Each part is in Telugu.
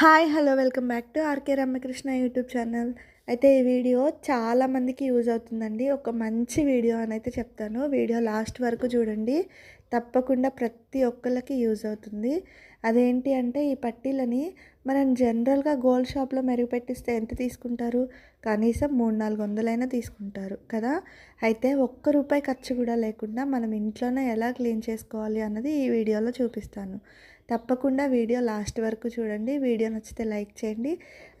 Hi hello welcome back to R K Ramakrishna YouTube channel. అయితే ఈ వీడియో చాలా మందికి యూజ్ అవుతుందండి. ఒక మంచి వీడియో అని అయితే చెప్తాను. వీడియో లాస్ట్ వరకు చూడండి. తప్పకుండా ప్రతి ఒక్కరికి యూజ్ అవుతుంది. అదేంటి అంటే ఈ పట్టీలని మనం జనరల్గా గోల్డ్ షాప్లో మెరుగుపెట్టిస్తే ఎంత తీసుకుంటారు? కనీసం మూడు నాలుగు వందలైనా తీసుకుంటారు కదా? అయితే ఒక్క రూపాయి ఖర్చు కూడా లేకుండా మనం ఇంట్లోనే ఎలా క్లీన్ చేసుకోవాలి అన్నది ఈ వీడియోలో చూపిస్తాను. తప్పకుండా వీడియో లాస్ట్ వరకు చూడండి. వీడియో నచ్చితే లైక్ చేయండి.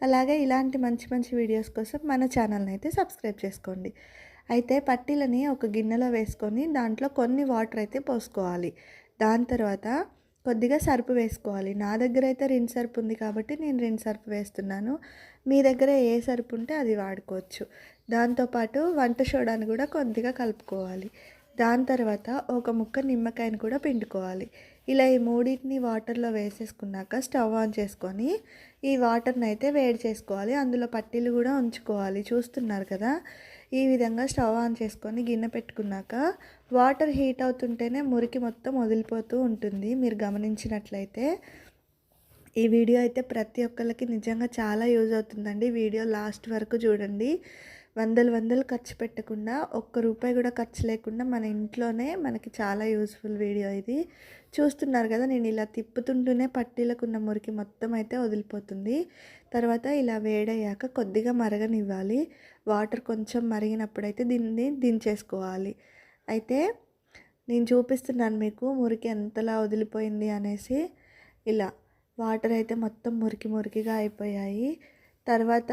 అలాగే ఇలాంటి మంచి మంచి వీడియోస్ కోసం మన ఛానల్ని అయితే సబ్స్క్రైబ్ చేసుకోండి. అయితే పట్టీలని ఒక గిన్నెలో వేసుకొని దాంట్లో కొన్ని వాటర్ అయితే పోసుకోవాలి. దాని తర్వాత కొద్దిగా సర్పు వేసుకోవాలి. నా దగ్గర అయితే రిన్ సర్పు ఉంది కాబట్టి నేను రిన్ సర్పు వేస్తున్నాను. మీ దగ్గర ఏ సర్పు ఉంటే అది వాడుకోవచ్చు. దాంతోపాటు వంట సోడాను కూడా కొద్దిగా కలుపుకోవాలి. దాని తర్వాత ఒక ముక్క నిమ్మకాయని కూడా పిండుకోవాలి. ఇలా ఈ మూడింటిని వాటర్లో వేసేసుకున్నాక స్టవ్ ఆన్ చేసుకొని ఈ వాటర్ని అయితే వేడి చేసుకోవాలి. అందులో పట్టీలు కూడా ఉంచుకోవాలి. చూస్తున్నారు కదా? ఈ విధంగా స్టవ్ ఆన్ చేసుకొని గిన్నె పెట్టుకున్నాక వాటర్ హీట్ అవుతుంటేనే మురికి మొత్తం వదిలిపోతూ ఉంటుంది. మీరు గమనించినట్లయితే ఈ వీడియో అయితే ప్రతి ఒక్కరికి నిజంగా చాలా యూజ్ అవుతుందండి. వీడియో లాస్ట్ వరకు చూడండి. వందలు వందలు ఖర్చు పెట్టకుండా ఒక్క రూపాయి కూడా ఖర్చు లేకుండా మన ఇంట్లోనే మనకి చాలా యూస్ఫుల్ వీడియో ఇది. చూస్తున్నారు కదా నేను ఇలా తిప్పుతుంటూనే పట్టీలకు ఉన్న మురికి మొత్తం అయితే వదిలిపోతుంది. తర్వాత ఇలా వేడయ్యాక కొద్దిగా మరగనివ్వాలి. వాటర్ కొంచెం మరిగినప్పుడైతే దీన్ని దించేసుకోవాలి. అయితే నేను చూపిస్తున్నాను మీకు మురికి ఎంతలా వదిలిపోయింది అనేసి. ఇలా వాటర్ అయితే మొత్తం మురికి మురికిగా అయిపోయాయి. తర్వాత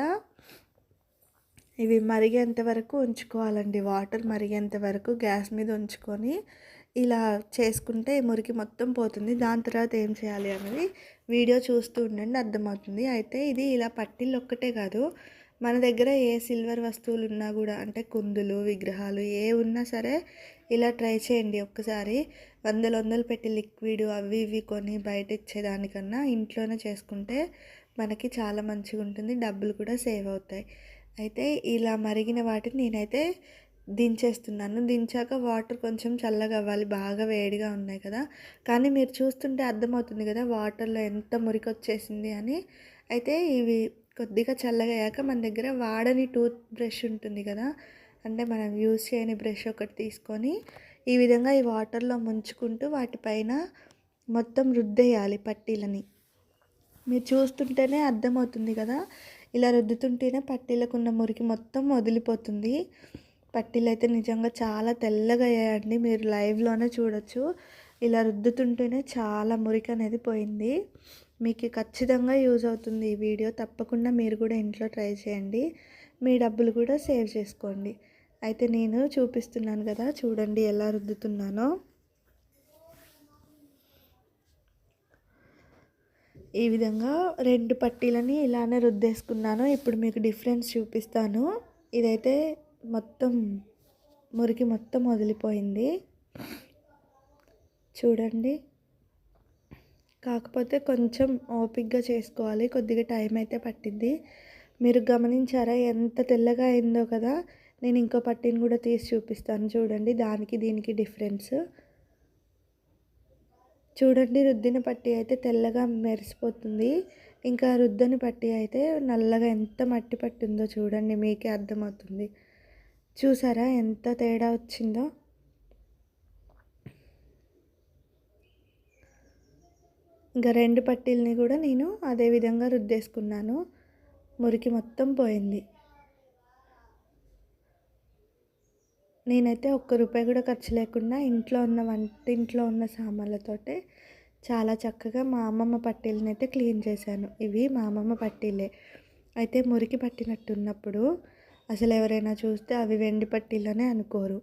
ఇవి మరిగేంత వరకు ఉంచుకోవాలండి. వాటర్ మరిగేంత వరకు గ్యాస్ మీద ఉంచుకొని ఇలా చేసుకుంటే మురికి మొత్తం పోతుంది. దాని తర్వాత ఏం చేయాలి అనేది వీడియో చూస్తూ ఉండండి అర్థమవుతుంది. అయితే ఇది ఇలా పట్టిల్లు ఒక్కటే కాదు. మన దగ్గర ఏ సిల్వర్ వస్తువులు ఉన్నా కూడా అంటే కుందులు విగ్రహాలు ఏ ఉన్నా సరే ఇలా ట్రై చేయండి ఒక్కసారి. వందల వందలు పెట్టి లిక్విడ్ అవి ఇవి కొని బయట ఇచ్చేదానికన్నా ఇంట్లోనే చేసుకుంటే మనకి చాలా మంచిగా ఉంటుంది డబ్బులు కూడా సేవ్ అవుతాయి. అయితే ఇలా మరిగిన వాటిని నేనైతే దించేస్తున్నాను. దించాక వాటర్ కొంచెం చల్లగా అవ్వాలి. బాగా వేడిగా ఉన్నాయి కదా. కానీ మీరు చూస్తుంటే అర్థమవుతుంది కదా వాటర్లో ఎంత మురికి వచ్చేసింది అని. అయితే ఇవి కొద్దిగా చల్లగా అయ్యాక మన దగ్గర వాడని టూత్ బ్రష్ ఉంటుంది కదా. అంటే మనం యూజ్ చేయని బ్రష్ ఒకటి తీసుకొని ఈ విధంగా ఈ వాటర్లో ముంచుకుంటూ వాటిపైన మొత్తం రుద్దేయాలి పట్టీలని. మీరు చూస్తుంటేనే అర్థమవుతుంది కదా. ఇలా రుద్దుతుంటేనే పట్టీలకు ఉన్న మురికి మొత్తం వదిలిపోతుంది. పట్టీలు అయితే నిజంగా చాలా తెల్లగా అయ్యాయండి. మీరు లైవ్లోనే చూడొచ్చు. ఇలా రుద్దుతుంటేనే చాలా మురికి అనేది పోయింది. మీకు ఖచ్చితంగా యూజ్ అవుతుంది ఈ వీడియో. తప్పకుండా మీరు కూడా ఇంట్లో ట్రై చేయండి. మీ డబ్బులు కూడా సేవ్ చేసుకోండి. అయితే నేను చూపిస్తున్నాను కదా చూడండి ఎలా రుద్దుతున్నానో. ఈ విధంగా రెండు పట్టీలని ఇలానే రుద్దేసుకున్నాను. ఇప్పుడు మీకు డిఫరెన్స్ చూపిస్తాను. ఇదైతే మొత్తం మురికి మొత్తం వదిలిపోయింది. చూడండి. కాకపోతే కొంచెం ఓపిక్గా చేసుకోవాలి. కొద్దిగా టైం అయితే పట్టింది మీరు గమనించారా ఎంత తెల్లగా అయిందో కదా. నేను ఇంకో పట్టీని కూడా తీసి చూపిస్తాను. చూడండి దానికి దీనికి డిఫరెన్స్. చూడండి రుద్దిన పట్టి అయితే తెల్లగా మెరిసిపోతుంది. ఇంకా రుద్దని పట్టి అయితే నల్లగా ఎంత మట్టి పట్టిందో చూడండి మీకే అర్థమవుతుంది. చూసారా ఎంత తేడా వచ్చిందో? ఇంకా రెండు పట్టీలని కూడా నేను అదే విధంగా రుద్దేసుకున్నాను. మురికి మొత్తం పోయింది. నేనైతే ఒక్క రూపాయి కూడా ఖర్చు లేకుండా ఇంట్లో ఉన్న వంటింట్లో ఉన్న సామాన్లతోటే చాలా చక్కగా మా అమ్మమ్మ పట్టీలను అయితే క్లీన్ చేశాను. ఇవి మా అమ్మమ్మ పట్టీలే. అయితే మురికి పట్టినట్టు ఉన్నప్పుడు అసలు ఎవరైనా చూస్తే అవి వెండి పట్టీలనే అనుకోరు.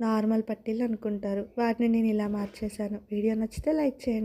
నార్మల్ పట్టీలు అనుకుంటారు. వాటిని నేను ఇలా మార్చేశాను. వీడియో నచ్చితే లైక్ చేయండి.